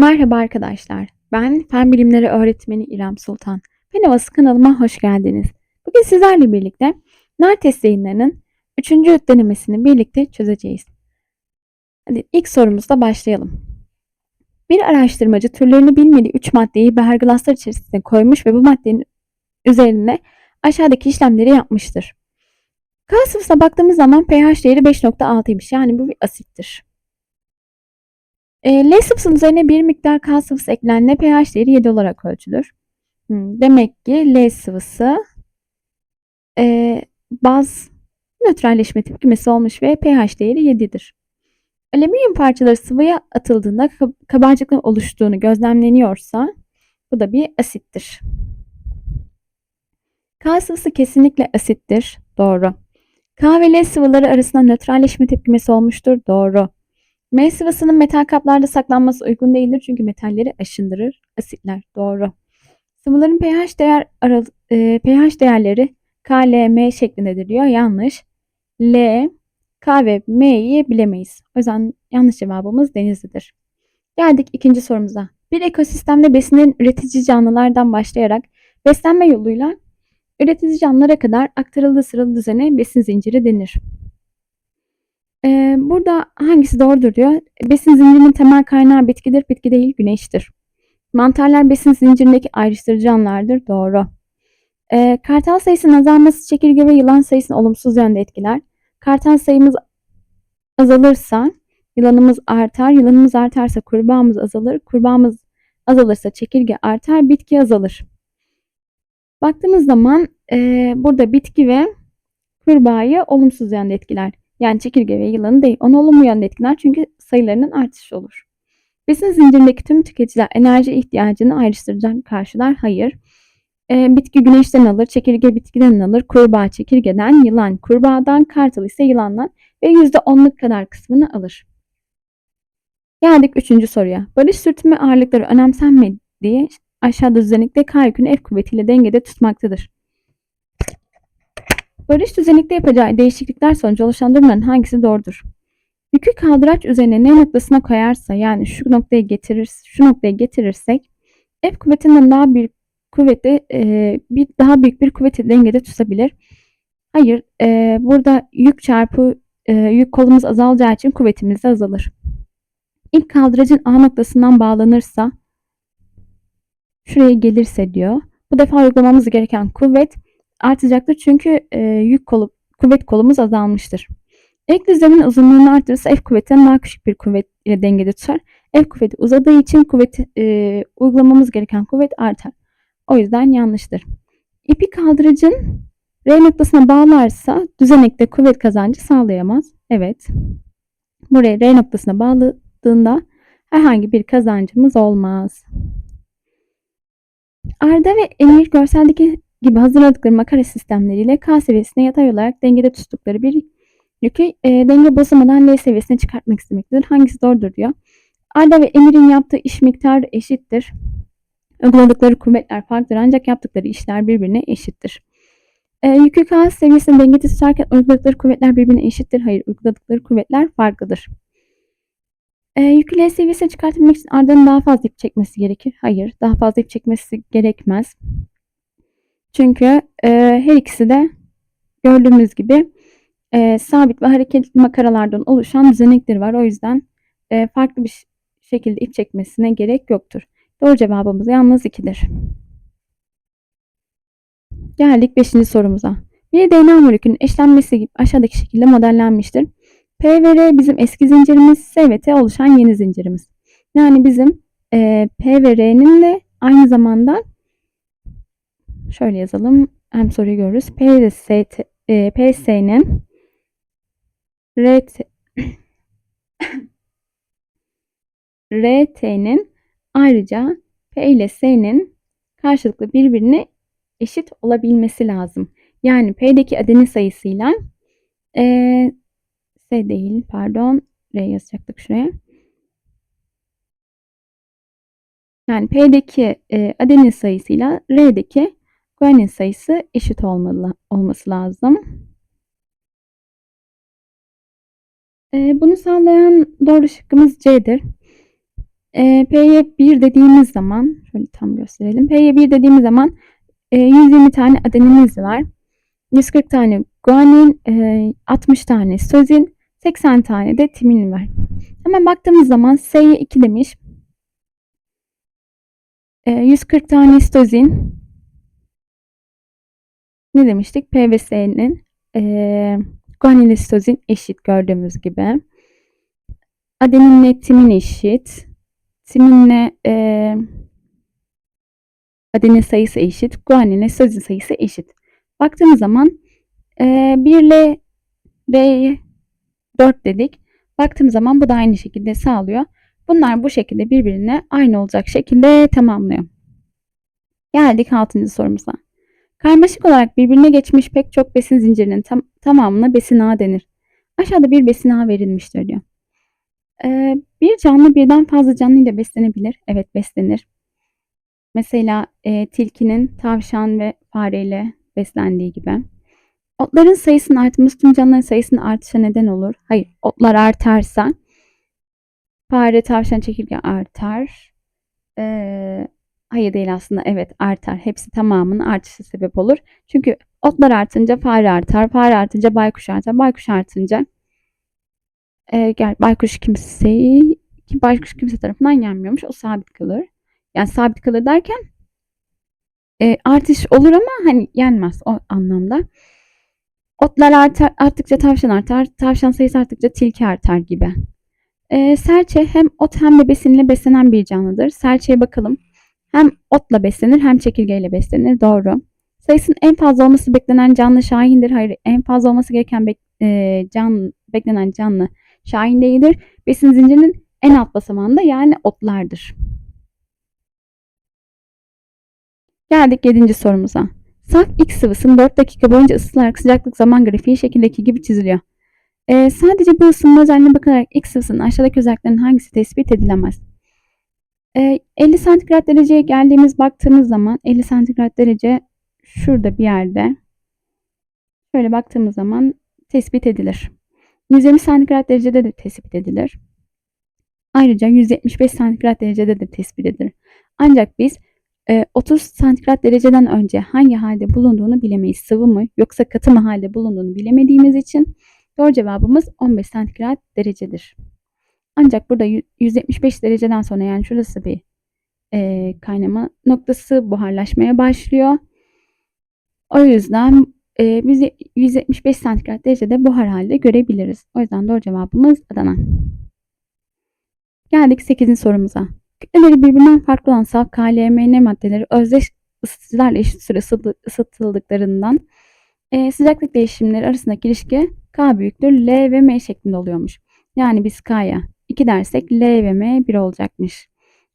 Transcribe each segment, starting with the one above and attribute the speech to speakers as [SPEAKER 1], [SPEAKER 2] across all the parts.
[SPEAKER 1] Merhaba arkadaşlar. Ben Fen Bilimleri Öğretmeni İrem Sultan. Fen Havası kanalıma hoş geldiniz. Bugün sizlerle birlikte nar test yayınlarının 3. denemesini birlikte çözeceğiz. Hadi ilk sorumuzla başlayalım. Bir araştırmacı türlerini bilmediği 3 maddeyi beherglaslar içerisine koymuş ve bu maddenin üzerine aşağıdaki işlemleri yapmıştır. K sıvısına baktığımız zaman pH değeri 5.6'ymış. Yani bu bir asittir. E, L sıvısının üzerine bir miktar K sıvısı eklendiğinde pH değeri 7 olarak ölçülür. Demek ki L sıvısı e, baz nötralleşme tepkimesi olmuş ve pH değeri 7'dir. Alüminyum parçaları sıvıya atıldığında kabarcıkların oluştuğunu gözlemleniyorsa bu da bir asittir. K sıvısı kesinlikle asittir. Doğru. K ve L sıvıları arasında nötralleşme tepkimesi olmuştur. Doğru. M sıvısının metal kaplarda saklanması uygun değildir çünkü metalleri aşındırır. Asitler. Doğru. Sıvıların pH değer aral e, pH değerleri K, L, M şeklindedir diyor. Yanlış. L, K ve M'yi bilemeyiz. O yüzden yanlış cevabımız denizlidir. Geldik ikinci sorumuza. Bir ekosistemde besinin üretici canlılardan başlayarak beslenme yoluyla üretici canlılara kadar aktarıldığı sıralı düzene besin zinciri denir. Ee, burada hangisi doğrudur diyor. Besin zincirinin temel kaynağı bitkidir. Bitki değil güneştir. Mantarlar besin zincirindeki ayrıştırıcı canlılardır. Doğru. Ee, kartal sayısının azalması çekirge ve yılan sayısını olumsuz yönde etkiler. Kartal sayımız azalırsa yılanımız artar. Yılanımız artarsa kurbağamız azalır. Kurbağamız azalırsa çekirge artar. Bitki azalır. Baktığımız zaman e, burada bitki ve kurbağayı olumsuz yönde etkiler. Yani çekirge ve yılanı değil. Onu olumlu yönde etkiler çünkü sayılarının artışı olur. Besin zincirindeki tüm tüketiciler enerji ihtiyacını ayrıştıracak karşılar. Hayır. E, bitki güneşten alır, çekirge bitkiden alır, kurbağa çekirgeden, yılan kurbağadan, kartal ise yılandan ve %10'luk kadar kısmını alır. Geldik üçüncü soruya. Barış sürtünme ağırlıkları önemsenmediği aşağıda düzenlikte K yükünü F kuvvetiyle dengede tutmaktadır. Barış düzenlikte yapacağı değişiklikler sonucu oluşan durumların hangisi doğrudur? Yükü kaldıraç üzerine ne noktasına koyarsa yani şu noktaya getirir, şu noktaya getirirsek F kuvvetinden daha büyük kuvveti e, bir daha büyük bir kuvveti dengede tutabilir. Hayır, e, burada yük çarpı e, yük kolumuz azalacağı için kuvvetimiz de azalır. İlk kaldıracın A noktasından bağlanırsa şuraya gelirse diyor. Bu defa uygulamamız gereken kuvvet artacaktır çünkü e, yük kolu, kuvvet kolumuz azalmıştır. Ek düzlemin uzunluğunu artırırsa F kuvvetinden daha küçük bir kuvvet ile dengede tutar. F kuvveti uzadığı için kuvvet, e, uygulamamız gereken kuvvet artar. O yüzden yanlıştır. İpi kaldırıcın R noktasına bağlarsa düzenekte kuvvet kazancı sağlayamaz. Evet. Buraya R noktasına bağladığında herhangi bir kazancımız olmaz. Arda ve Emir görseldeki gibi hazırladıkları makara sistemleriyle K seviyesine yatay olarak dengede tuttukları bir yükü e, denge bozulmadan L seviyesine çıkartmak istemektedir. Hangisi doğrudur diyor. Arda ve Emir'in yaptığı iş miktarı eşittir. Uyguladıkları kuvvetler farklıdır ancak yaptıkları işler birbirine eşittir. E, yükü K seviyesinde dengede tutarken uyguladıkları kuvvetler birbirine eşittir. Hayır, uyguladıkları kuvvetler farklıdır. E, yükü L seviyesine çıkartmak için Arda'nın daha fazla ip çekmesi gerekir. Hayır, daha fazla ip çekmesi gerekmez. Çünkü e, her ikisi de gördüğümüz gibi e, sabit ve hareketli makaralardan oluşan düzenekleri var. O yüzden e, farklı bir şekilde ip çekmesine gerek yoktur. Doğru cevabımız yalnız 2'dir. Geldik 5. sorumuza. Bir DNA molekülünün eşlenmesi gibi aşağıdaki şekilde modellenmiştir. P ve R bizim eski zincirimiz, S ve T oluşan yeni zincirimiz. Yani bizim e, P ve R'nin de aynı zamanda Şöyle yazalım. Hem soruyu görürüz. PS, e, PS'nin RT RT'nin ayrıca P ile S'nin karşılıklı birbirine eşit olabilmesi lazım. Yani P'deki adenin sayısıyla e, S değil pardon R yazacaktık şuraya. Yani P'deki e, adenin sayısıyla R'deki guanin sayısı eşit olmalı, olması lazım. E, bunu sağlayan doğru şıkkımız C'dir. E, P'ye 1 dediğimiz zaman, şöyle tam gösterelim. P'ye 1 dediğimiz zaman e, 120 tane adenimiz var. 140 tane guanin, e, 60 tane sitozin, 80 tane de timin var. Hemen baktığımız zaman S'ye 2 demiş. E, 140 tane sitozin. Ne demiştik? P ve S'nin e, guanin ile sitozin eşit gördüğümüz gibi. Adeninle timin eşit. Timinle e, adenin sayısı eşit. Guaninle sitozin sayısı eşit. Baktığımız zaman e, 1 ile R'ye 4 dedik. Baktığımız zaman bu da aynı şekilde sağlıyor. Bunlar bu şekilde birbirine aynı olacak şekilde tamamlıyor. Geldik 6. sorumuza. Karmaşık olarak birbirine geçmiş pek çok besin zincirinin tam, tamamına besin ağı denir. Aşağıda bir besin ağı verilmiştir diyor. Ee, bir canlı birden fazla canlı ile beslenebilir. Evet beslenir. Mesela e, tilkinin tavşan ve fareyle beslendiği gibi. Otların sayısının artması tüm canlıların sayısının artışa neden olur. Hayır, otlar artarsa fare, tavşan, çekirge artar. Ee, hayır değil aslında. Evet artar. Hepsi tamamının artışı sebep olur. Çünkü otlar artınca fare artar. Fare artınca baykuş artar. Baykuş artınca e, gel baykuş kimseyi ki baykuş kimse tarafından yenmiyormuş. O sabit kalır. Yani sabit kalır derken e, artış olur ama hani yenmez o anlamda. Otlar artar, arttıkça tavşan artar, tavşan sayısı arttıkça tilki artar gibi. Ee, serçe hem ot hem de besinle beslenen bir canlıdır. Serçeye bakalım. Hem otla beslenir hem çekirgeyle beslenir. Doğru. Sayısının en fazla olması beklenen canlı şahindir. Hayır, en fazla olması gereken bek, e, can, beklenen canlı şahin değildir. Besin zincirinin en alt basamağında yani otlardır. Geldik 7. sorumuza. Saf X sıvısının 4 dakika boyunca ısıtılarak sıcaklık zaman grafiği şekildeki gibi çiziliyor. Ee, sadece bu ısınma özelliğine bakarak X sıvısının aşağıdaki özelliklerin hangisi tespit edilemez? Ee, 50 santigrat dereceye geldiğimiz baktığımız zaman 50 santigrat derece şurada bir yerde şöyle baktığımız zaman tespit edilir. 120 santigrat derecede de tespit edilir. Ayrıca 175 santigrat derecede de tespit edilir. Ancak biz 30 e, santigrat dereceden önce hangi halde bulunduğunu bilemeyiz. Sıvı mı yoksa katı mı halde bulunduğunu bilemediğimiz için doğru cevabımız 15 santigrat derecedir. Ancak burada 175 dereceden sonra yani şurası bir e, kaynama noktası buharlaşmaya başlıyor. O yüzden e, biz 175 santigrat derecede buhar halde görebiliriz. O yüzden doğru cevabımız Adana. Geldik 8. sorumuza. Kütleleri birbirinden farklı olan saf KLMN maddeleri özdeş ısıtıcılarla eşit süre ısıtıldıklarından e, sıcaklık değişimleri arasındaki ilişki K büyüktür L ve M şeklinde oluyormuş. Yani biz K'ya 2 dersek L ve M 1 olacakmış.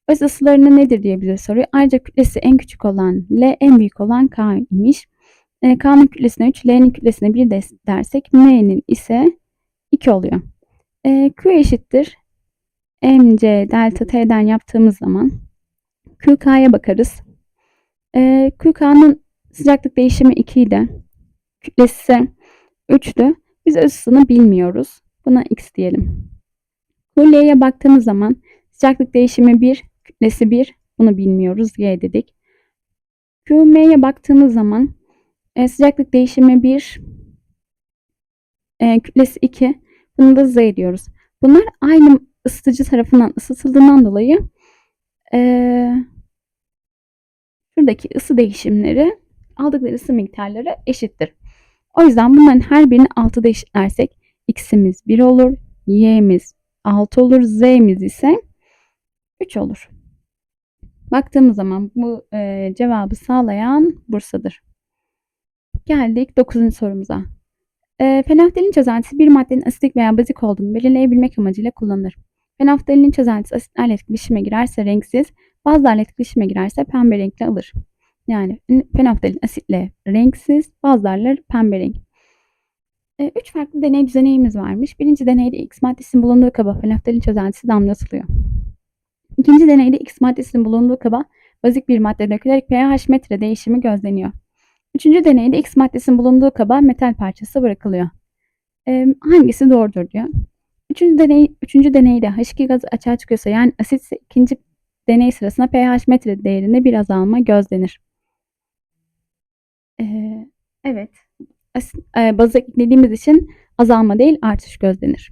[SPEAKER 1] Öz ısılarını nedir diye bize soruyor. Ayrıca kütlesi en küçük olan L, en büyük olan K imiş. E, K'nın kütlesine 3, L'nin kütlesine 1 dersek M'nin ise 2 oluyor. E, Q eşittir mc delta t'den yaptığımız zaman QK'ya bakarız. Ee, QK'nın sıcaklık değişimi 2 idi. Kütlesi 3'tü. Biz ısısını bilmiyoruz. Buna x diyelim. QL'ye baktığımız zaman sıcaklık değişimi 1, kütlesi 1. Bunu bilmiyoruz. Y dedik. QM'ye baktığımız zaman e, sıcaklık değişimi 1, e, kütlesi 2. Bunu da Z diyoruz. Bunlar aynı ısıtıcı tarafından ısıtıldığından dolayı ee, şuradaki ısı değişimleri aldıkları ısı miktarları eşittir. O yüzden bunların her birini 6'da eşitlersek x'imiz 1 olur, y'miz 6 olur, z'miz ise 3 olur. Baktığımız zaman bu e, cevabı sağlayan Bursa'dır. Geldik 9. sorumuza. E, fenolftalin çözeltisi bir maddenin asitik veya bazik olduğunu belirleyebilmek amacıyla kullanılır. Fenolftalin çözeltisi asitlerle etkileşime girerse renksiz, bazılarla etkileşime girerse pembe renkli alır. Yani fenolftalin asitle renksiz, bazılarla pembe renk. E, üç farklı deney düzeneyimiz varmış. Birinci deneyde X maddesinin bulunduğu kaba fenolftalin çözeltisi damlatılıyor. İkinci deneyde X maddesinin bulunduğu kaba bazik bir madde dökülerek pH metre değişimi gözleniyor. Üçüncü deneyde X maddesinin bulunduğu kaba metal parçası bırakılıyor. E, hangisi doğrudur diyor. Üçüncü, deney, üçüncü deneyde H2 gazı açığa çıkıyorsa yani asit ikinci deney sırasında pH metre değerinde bir azalma gözlenir. Ee, evet. E, bazı eklediğimiz için azalma değil artış gözlenir.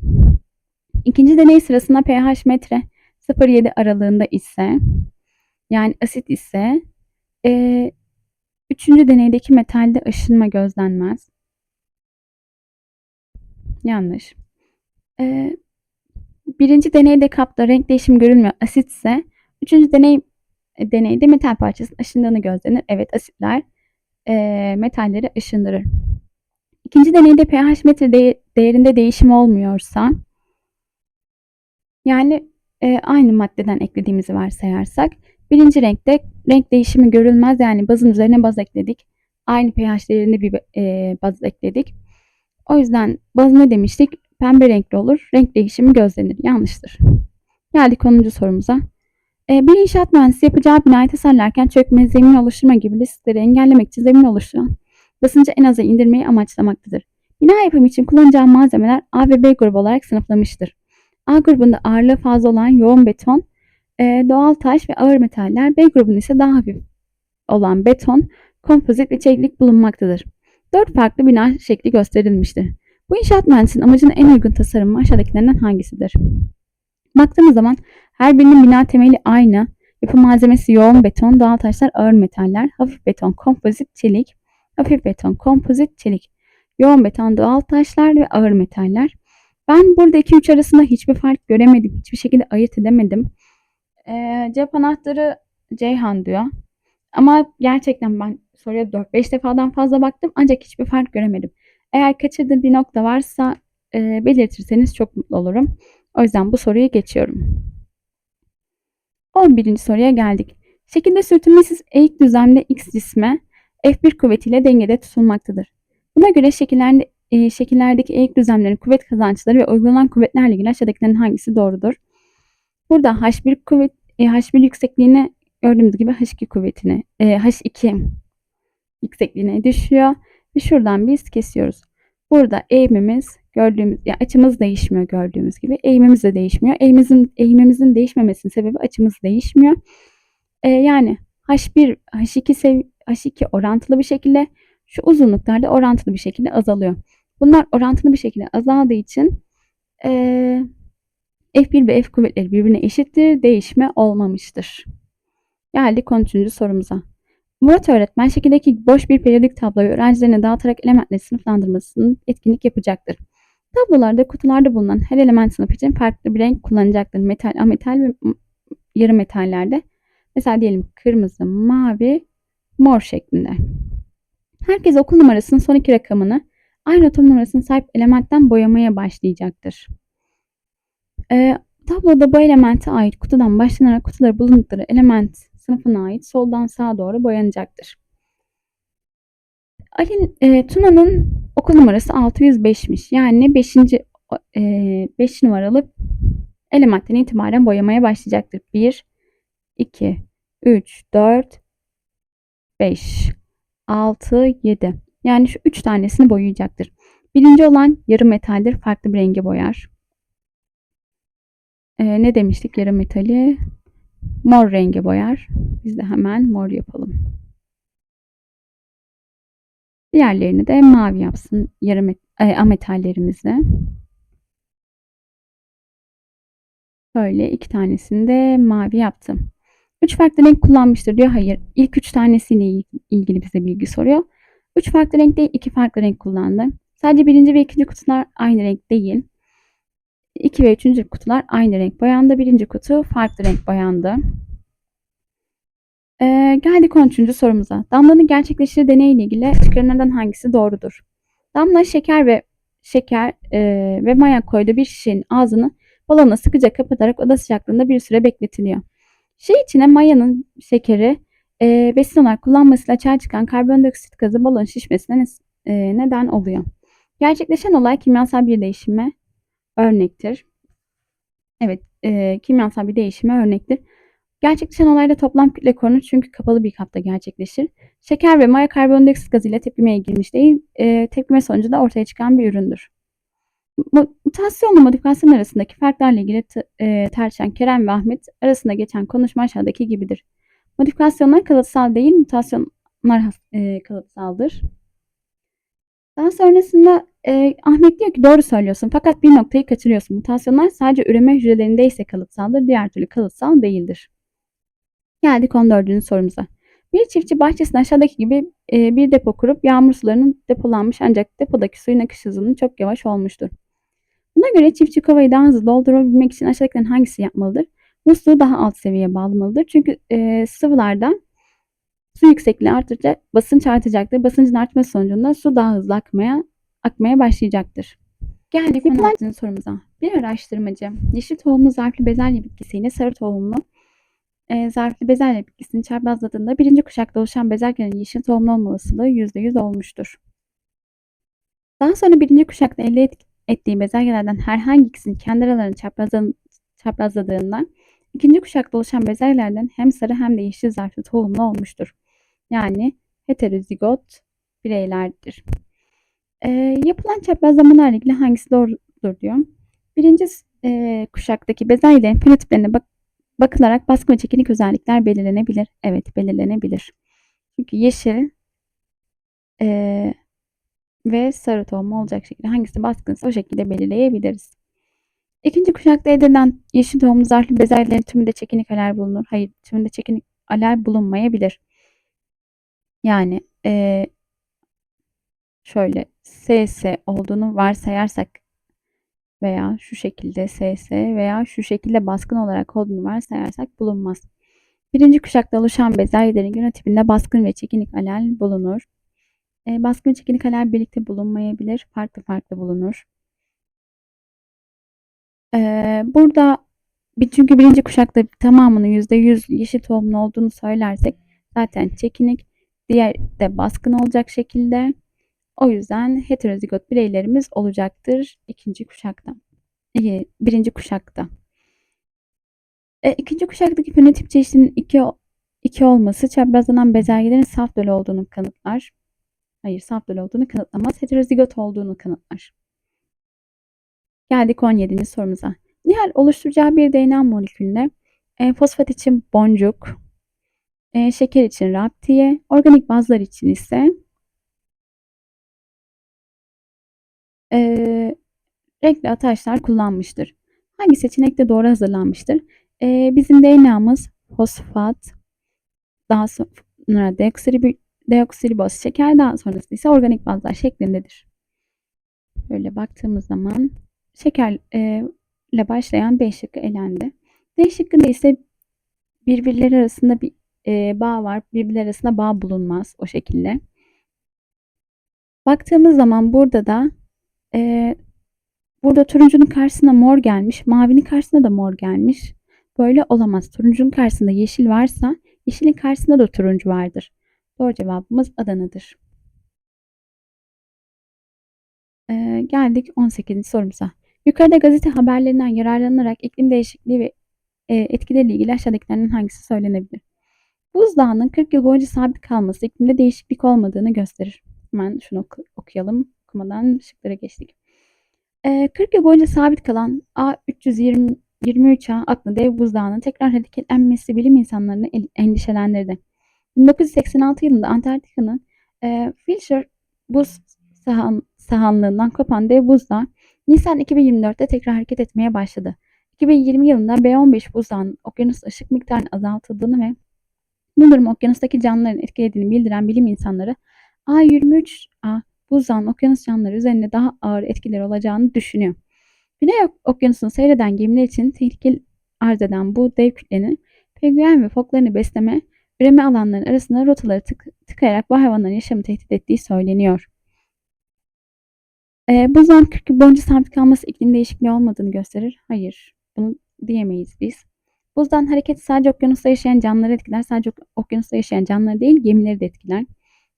[SPEAKER 1] İkinci deney sırasında pH metre 0,7 aralığında ise yani asit ise e, üçüncü deneydeki metalde aşınma gözlenmez. Yanlış. E, birinci deneyde kapta renk değişimi görülmüyor. Asit ise üçüncü deney e, deneyde metal parçasının aşındığını gözlenir. Evet asitler e, metalleri aşındırır. İkinci deneyde pH metre de değerinde değişim olmuyorsa yani e, aynı maddeden eklediğimizi varsayarsak birinci renkte renk değişimi görülmez. Yani bazın üzerine baz ekledik. Aynı pH değerinde bir e, baz ekledik. O yüzden baz ne demiştik? Pembe renkli olur. Renk değişimi gözlenir. Yanlıştır. Geldik 10. sorumuza. E, bir inşaat mühendisi yapacağı binayı tasarlarken çökme, zemin oluşturma gibi riskleri engellemek için zemin oluşturan basıncı en aza indirmeyi amaçlamaktadır. Bina yapımı için kullanacağı malzemeler A ve B grubu olarak sınıflamıştır. A grubunda ağırlığı fazla olan yoğun beton, e, doğal taş ve ağır metaller, B grubunda ise daha hafif olan beton, kompozit ve çeliklik bulunmaktadır. Dört farklı bina şekli gösterilmiştir. Bu inşaat mühendisinin amacına en uygun tasarımı aşağıdakilerden hangisidir? Baktığımız zaman her birinin bina temeli aynı. Yapı malzemesi yoğun beton, doğal taşlar, ağır metaller, hafif beton, kompozit, çelik, hafif beton, kompozit, çelik, yoğun beton, doğal taşlar ve ağır metaller. Ben burada 2-3 arasında hiçbir fark göremedim. Hiçbir şekilde ayırt edemedim. Ee, cevap anahtarı Ceyhan diyor. Ama gerçekten ben soruya 4-5 defadan fazla baktım ancak hiçbir fark göremedim. Eğer kaçırdığım bir nokta varsa e, belirtirseniz çok mutlu olurum. O yüzden bu soruyu geçiyorum. 11. soruya geldik. Şekilde sürtünmesiz eğik düzlemde X cisme F1 kuvvetiyle dengede tutulmaktadır. Buna göre şekillerde, e, şekillerdeki eğik düzlemlerin kuvvet kazançları ve uygulanan kuvvetlerle ilgili aşağıdakilerin hangisi doğrudur? Burada H1 kuvvet e, H1 yüksekliğine gördüğümüz gibi H2 kuvvetine e, H2 yüksekliğine düşüyor ve şuradan biz kesiyoruz. Burada eğimimiz gördüğümüz ya açımız değişmiyor gördüğümüz gibi. Eğimimiz de değişmiyor. Eğimimizin eğimimizin değişmemesinin sebebi açımız değişmiyor. E, yani H1 H2 sev H2 orantılı bir şekilde şu uzunluklarda orantılı bir şekilde azalıyor. Bunlar orantılı bir şekilde azaldığı için e, F1 ve F kuvvetleri birbirine eşittir. Değişme olmamıştır. Geldik 13. sorumuza. Murat öğretmen şekildeki boş bir periyodik tabloyu öğrencilerine dağıtarak elementleri sınıflandırmasının etkinlik yapacaktır. Tablolarda kutularda bulunan her element sınıf için farklı bir renk kullanacaktır. Metal, ametal ve yarı metallerde. Mesela diyelim kırmızı, mavi, mor şeklinde. Herkes okul numarasının son iki rakamını aynı atom numarasına sahip elementten boyamaya başlayacaktır. Ee, tabloda bu elemente ait kutudan başlanarak kutuları bulundukları element sınıfına ait soldan sağa doğru boyanacaktır. Ali, e, Tuna'nın okul numarası 605'miş. Yani 5. E, 5 numaralı elementten itibaren boyamaya başlayacaktır. 1, 2, 3, 4, 5, 6, 7. Yani şu 3 tanesini boyayacaktır. Birinci olan yarı metaldir. Farklı bir rengi boyar. Ee, ne demiştik yarı metali? Mor rengi boyar. Biz de hemen mor yapalım. Diğerlerini de mavi yapsın yarı met e, ametallerimizi. Böyle iki tanesini de mavi yaptım. Üç farklı renk kullanmıştır diyor. Hayır. İlk üç tanesiyle ilgili bize bilgi soruyor. Üç farklı renk değil, iki farklı renk kullandı. Sadece birinci ve ikinci kutular aynı renk değil. 2 ve 3. kutular aynı renk boyandı. Birinci kutu farklı renk boyandı. Ee, geldik 13. sorumuza. Damla'nın gerçekleştirdiği deneyle ilgili çıkarımlardan hangisi doğrudur? Damla şeker ve şeker e, ve maya koyduğu bir şişenin ağzını balona sıkıca kapatarak oda sıcaklığında bir süre bekletiliyor. Şey içine mayanın şekeri e, besin olarak kullanmasıyla açığa çıkan karbondioksit gazı balon şişmesine e, neden oluyor. Gerçekleşen olay kimyasal bir değişime örnektir. Evet, e, kimyasal bir değişime örnektir. Gerçekleşen olayda toplam kütle korunur çünkü kapalı bir kapta gerçekleşir. Şeker ve maya karbondioksit gazıyla tepkimeye girmiş değil, e, tepkime sonucu da ortaya çıkan bir üründür. Mu- Mutasyonla modifikasyon arasındaki farklarla ilgili e, tartışan Kerem ve Ahmet arasında geçen konuşma aşağıdaki gibidir. Modifikasyonlar kalıtsal değil, mutasyonlar e, kalıtsaldır. Daha sonrasında e, Ahmet diyor ki doğru söylüyorsun fakat bir noktayı kaçırıyorsun. Mutasyonlar sadece üreme hücrelerinde ise kalıtsaldır, diğer türlü kalıtsal değildir. Geldik 14. sorumuza. Bir çiftçi bahçesinde aşağıdaki gibi e, bir depo kurup yağmur sularının depolanmış ancak depodaki suyun akış hızının çok yavaş olmuştur. Buna göre çiftçi kovayı daha hızlı doldurabilmek için aşağıdakilerin hangisi yapmalıdır? Musluğu daha alt seviyeye bağlamalıdır. Çünkü e, sıvılarda su yüksekliği arttıkça basınç artacaktır. Basıncın artması sonucunda su daha hızlı akmaya akmaya başlayacaktır. Geldik 16. sorumuza. Bir araştırmacı yeşil tohumlu zarflı bezelye bitkisiyle sarı tohumlu e, zarflı bezelye bitkisini çaprazladığında birinci kuşakta oluşan bezelyelerin yeşil tohumlu olma olasılığı %100 olmuştur. Daha sonra birinci kuşakta elde et- ettiği bezelyelerden herhangi ikisinin kendi aralarını çaprazlan- çaprazladığında ikinci kuşakta oluşan bezelyelerden hem sarı hem de yeşil zarflı tohumlu olmuştur. Yani heterozigot bireylerdir. E, yapılan çaprazlamalarla ilgili hangisi doğrudur diyor. Birinci e, kuşaktaki bezelyelerin fenotiplerine bak bakılarak baskın ve çekinik özellikler belirlenebilir. Evet belirlenebilir. Çünkü yeşil e, ve sarı tohum olacak şekilde hangisi baskınsa o şekilde belirleyebiliriz. İkinci kuşakta edilen yeşil tohumlu zarflı bezelyelerin tümünde çekinik aler bulunur. Hayır tümünde çekinik aler bulunmayabilir. Yani e, şöyle SS olduğunu varsayarsak veya şu şekilde SS veya şu şekilde baskın olarak olduğunu varsayarsak bulunmaz. Birinci kuşakta oluşan bezelyelerin genotipinde baskın ve çekinik alel bulunur. E, baskın alel birlikte bulunmayabilir, farklı farklı bulunur. E, burada bir, çünkü birinci kuşakta tamamının %100 yeşil tohumlu olduğunu söylersek zaten çekinik, diğer de baskın olacak şekilde. O yüzden heterozigot bireylerimiz olacaktır ikinci kuşakta. E, birinci kuşakta. E, ikinci kuşaktaki fenotip çeşidinin iki, iki olması çaprazlanan bezelyelerin saf döl olduğunu kanıtlar. Hayır saf döl olduğunu kanıtlamaz. Heterozigot olduğunu kanıtlar. Geldik 17. sorumuza. Nihal oluşturacağı bir DNA molekülüne e, fosfat için boncuk, e, şeker için raptiye, organik bazlar için ise e, renkli ataçlar kullanmıştır. Hangi seçenekte doğru hazırlanmıştır? E, bizim DNA'mız fosfat, daha sonra deoksiribo, deoksiriboz şeker, daha sonrasında ise organik bazlar şeklindedir. Böyle baktığımız zaman şeker e, başlayan B şıkkı elendi. D şıkkında ise birbirleri arasında bir e, bağ var. Birbirleri arasında bağ bulunmaz o şekilde. Baktığımız zaman burada da e, burada turuncunun karşısına mor gelmiş. Mavinin karşısına da mor gelmiş. Böyle olamaz. Turuncunun karşısında yeşil varsa yeşilin karşısında da turuncu vardır. Doğru cevabımız Adana'dır. E, geldik 18. sorumuza. Yukarıda gazete haberlerinden yararlanarak iklim değişikliği ve e, etkileriyle ilgili aşağıdakilerden hangisi söylenebilir? Buzdağının 40 yıl boyunca sabit kalması iklimde değişiklik olmadığını gösterir. Hemen şunu oku- okuyalım. Okumadan şıklara geçtik. E, 40 yıl boyunca sabit kalan A323A adlı dev buzdağının tekrar hareketlenmesi bilim insanlarını el- endişelendirdi. 1986 yılında Antarktika'nın e, Fisher buz sahan, sahanlığından kopan dev buzdağı Nisan 2024'te tekrar hareket etmeye başladı. 2020 yılında B15 buzdağının okyanus ışık miktarının azaltıldığını ve bu durum okyanustaki canlıların etkilediğini bildiren bilim insanları A23A buzdağının okyanus canlıları üzerinde daha ağır etkileri olacağını düşünüyor. Güney okyanusunu seyreden gemiler için tehlikeli arz eden bu dev kütlenin penguen ve foklarını besleme, üreme alanlarının arasında rotaları tık, tıkayarak bu hayvanların yaşamı tehdit ettiği söyleniyor. E, buzdağının 40 yıl boyunca sabit kalması iklim değişikliği olmadığını gösterir. Hayır, bunu diyemeyiz biz. Buzdan hareket sadece okyanusta yaşayan canlıları etkiler. Sadece ok- okyanusta yaşayan canlıları değil, gemileri de etkiler.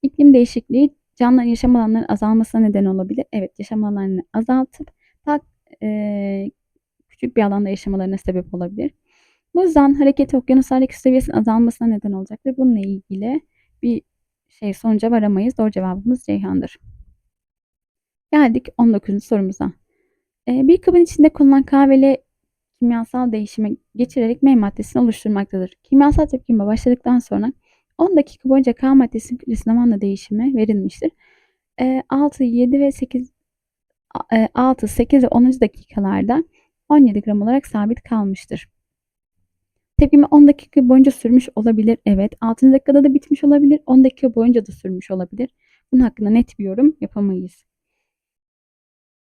[SPEAKER 1] İklim değişikliği canlıların yaşam alanlarının azalmasına neden olabilir. Evet, yaşam alanlarını azaltıp daha e, küçük bir alanda yaşamalarına sebep olabilir. Buzdan hareketi okyanuslardaki su seviyesinin azalmasına neden olacaktır. Bununla ilgili bir şey sonuca varamayız. Doğru cevabımız Ceyhan'dır. Geldik 19. sorumuza. Eee, bir kabın içinde kullanılan kahveli kimyasal değişime geçirerek M maddesini oluşturmaktadır. Kimyasal tepkime başladıktan sonra 10 dakika boyunca K maddesinin kütlesi zamanla değişimi verilmiştir. Eee, 6, 7 ve 8 a- eee, 6, 8 ve 10. dakikalarda 17 gram olarak sabit kalmıştır. Tepkime 10 dakika boyunca sürmüş olabilir. Evet. 6. dakikada da bitmiş olabilir. 10 dakika boyunca da sürmüş olabilir. Bunun hakkında net bir yorum yapamayız.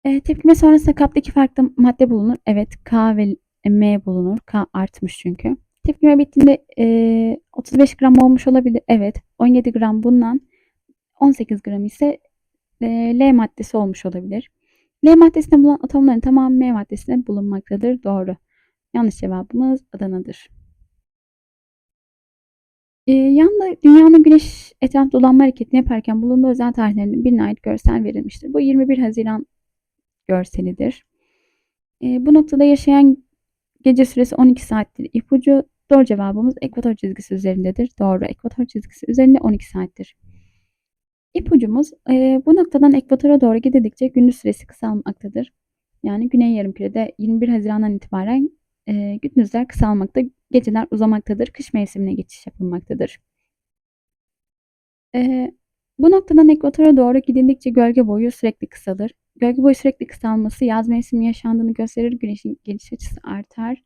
[SPEAKER 1] Eee, tepkime sonrasında kaptaki farklı madde bulunur. Evet. K ve M bulunur. K artmış çünkü. Tepkime bittiğinde eee, 35 gram olmuş olabilir. Evet. 17 gram bundan 18 gram ise eee, L maddesi olmuş olabilir. L maddesinde bulunan atomların tamamı M maddesinde bulunmaktadır. Doğru. Yanlış cevabımız Adana'dır. Eee, yanda dünyanın güneş etrafında dolanma hareketini yaparken bulunduğu özel tarihlerinin birine ait görsel verilmiştir. Bu 21 Haziran görselidir. Eee, bu noktada yaşayan gece süresi 12 saattir. İpucu doğru cevabımız ekvator çizgisi üzerindedir. Doğru. Ekvator çizgisi üzerinde 12 saattir. İpucumuz eee, bu noktadan ekvatora doğru gidildikçe gündüz süresi kısalmaktadır. Yani güney yarımkürede 21 Haziran'dan itibaren eee, gündüzler kısalmakta, geceler uzamaktadır. Kış mevsimine geçiş yapılmaktadır. Eee, bu noktadan ekvatora doğru gidildikçe gölge boyu sürekli kısalır. Gölge boyu sürekli kısalması yaz mevsimi yaşandığını gösterir. Güneşin geliş açısı artar.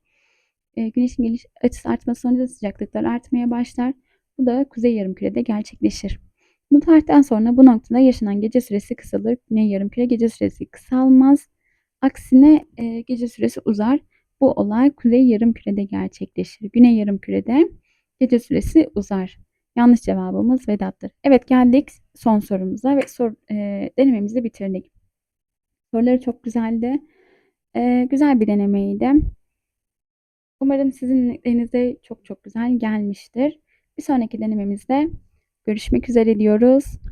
[SPEAKER 1] Eee, güneşin geliş açısı artması sonucu sıcaklıklar artmaya başlar. Bu da kuzey yarımkürede gerçekleşir. Bu tarihten sonra bu noktada yaşanan gece süresi kısalır. Güney yarımküre gece süresi kısalmaz. Aksine eee, gece süresi uzar. Bu olay kuzey yarımkürede gerçekleşir. Güney yarımkürede gece süresi uzar. Yanlış cevabımız Vedat'tır. Evet geldik son sorumuza ve sor, eee, denememizi de bitirdik. Soruları çok güzeldi. Eee, güzel bir denemeydi. Umarım sizin elinize çok çok güzel gelmiştir. Bir sonraki denememizde görüşmek üzere diyoruz.